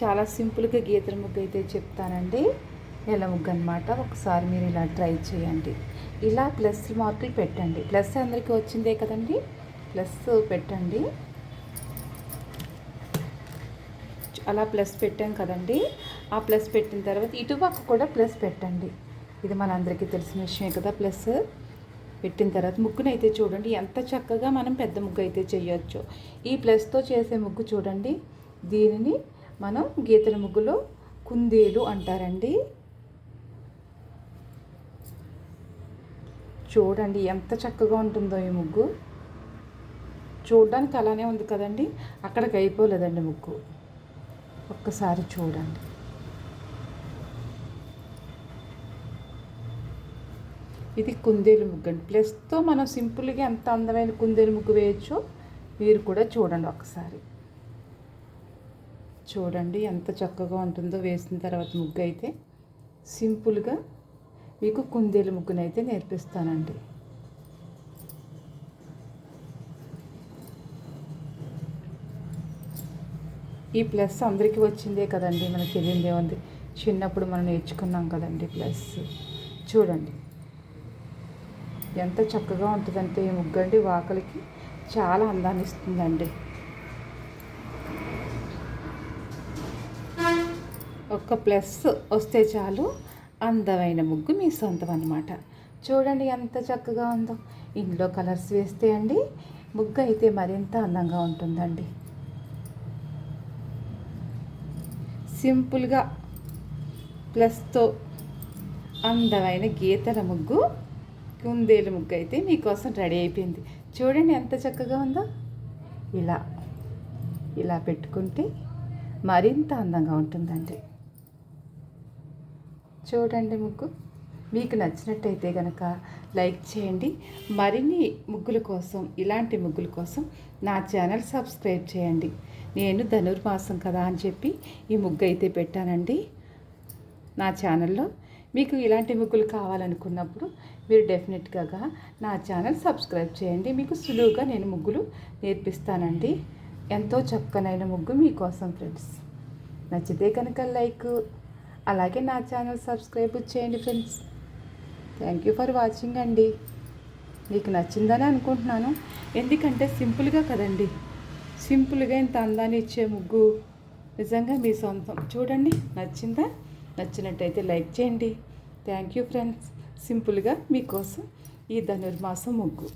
చాలా సింపుల్గా గీతల ముగ్గు అయితే చెప్తానండి. నెల ముగ్గు అనమాట ఒకసారి మీరు ఇలా ట్రై చేయండి. ఇలా ప్లస్ మార్కులు పెట్టండి. ప్లస్ అందరికీ వచ్చిందే కదండి? ప్లస్ పెట్టండి. అలా ప్లస్ పెట్టాం కదండి. ఆ ప్లస్ పెట్టిన తర్వాత ఇటుపక్క కూడా ప్లస్ పెట్టండి. ఇది మనందరికీ తెలిసిన విషయమే కదా ప్లస్. పెట్టిన తర్వాత ముగ్గునైతే చూడండి. ఎంత చక్కగా మనం పెద్ద ముగ్గు అయితే చేయొచ్చు ఈ ప్లస్తో చేసే ముగ్గు చూడండి. దీనిని మనం గీతల ముగ్గులో కుందేలు అంటారండి. చూడండి ఎంత చక్కగా ఉంటుందో ఈ ముగ్గు. చూడడానికి అలానే ఉంది కదండి. అక్కడికి అయిపోలేదండి ముగ్గు. ఒక్కసారి చూడండి. ఇది కుందేలు ముగ్గు అండి. ప్లస్తో మనం సింపుల్గా ఎంత అందమైన కుందేలు ముగ్గు వేయచ్చో మీరు కూడా చూడండి ఒకసారి చూడండి ఎంత చక్కగా ఉంటుందో వేసిన తర్వాత ముగ్గు అయితే సింపుల్గా మీకు కుందేలు ముగ్గునైతే నేర్పిస్తానండి. ఈ ప్లస్ అందరికీ వచ్చిందే కదండి మనకి తెలియదే ఉంది. చిన్నప్పుడు మనం నేర్చుకున్నాం కదండి ప్లస్. చూడండి ఎంత చక్కగా ఉంటుందంటే ఈ ముగ్గండి వాకలికి చాలా అందాన్ని ఇస్తుందండి. ఒక్క ప్లస్ వస్తే చాలు అందమైన ముగ్గు మీ సొంతం అనమాట చూడండి ఎంత చక్కగా ఉందో. ఇందులో కలర్స్ వేస్తే అండి ముగ్గు అయితే మరింత అందంగా ఉంటుందండి. సింపుల్గా ప్లస్తో అందమైన గీతల ముగ్గు కుందేలు ముగ్గు అయితే మీకోసం రెడీ అయిపోయింది. చూడండి ఎంత చక్కగా ఉందో. ఇలా ఇలా పెట్టుకుంటే మరింత అందంగా ఉంటుందండి. చూడండి ముగ్గు. మీకు నచ్చినట్టయితే కనుక లైక్ చేయండి. మరిన్ని ముగ్గుల కోసం ఇలాంటి ముగ్గుల కోసం నా ఛానల్ సబ్స్క్రైబ్ చేయండి. నేను ధనుర్మాసం కదా అని చెప్పి ఈ ముగ్గు అయితే పెట్టానండి. నా ఛానల్లో మీకు ఇలాంటి ముగ్గులు కావాలనుకున్నప్పుడు మీరు డెఫినెట్గా నా ఛానల్ సబ్స్క్రైబ్ చేయండి. మీకు సులువుగా నేను ముగ్గులు నేర్పిస్తానండి. ఎంతో చక్కనైన ముగ్గు మీకోసం ఫ్రెండ్స్. నచ్చితే కనుక లైక్ అలాగే నా ఛానల్ సబ్స్క్రైబ్ చేయండి friends. Thank you for watching అండి. మీకు నచ్చిందని అనుకుంటున్నాను. ఎందుకంటే సింపుల్గా కదండి. సింపుల్గా ఇంత అందాన్ని ఇచ్చే ముగ్గు నిజంగా మీ సొంతం. చూడండి నచ్చిందా? నచ్చినట్టయితే లైక్ చేయండి. థ్యాంక్ యూ ఫ్రెండ్స్ సింపుల్గా మీకోసం ఈ ధనుర్మాసం ముగ్గు.